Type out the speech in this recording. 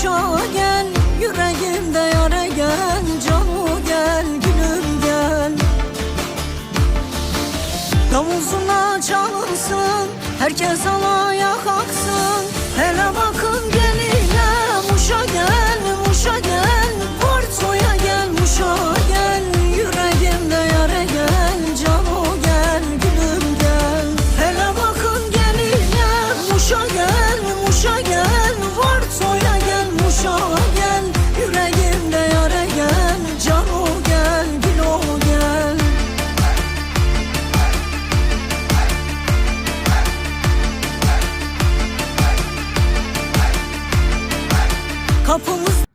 Başa gel yüreğimde yara gel Canı gel gülüm gel. Davuzuna çalınsın Herkes alaya kapımız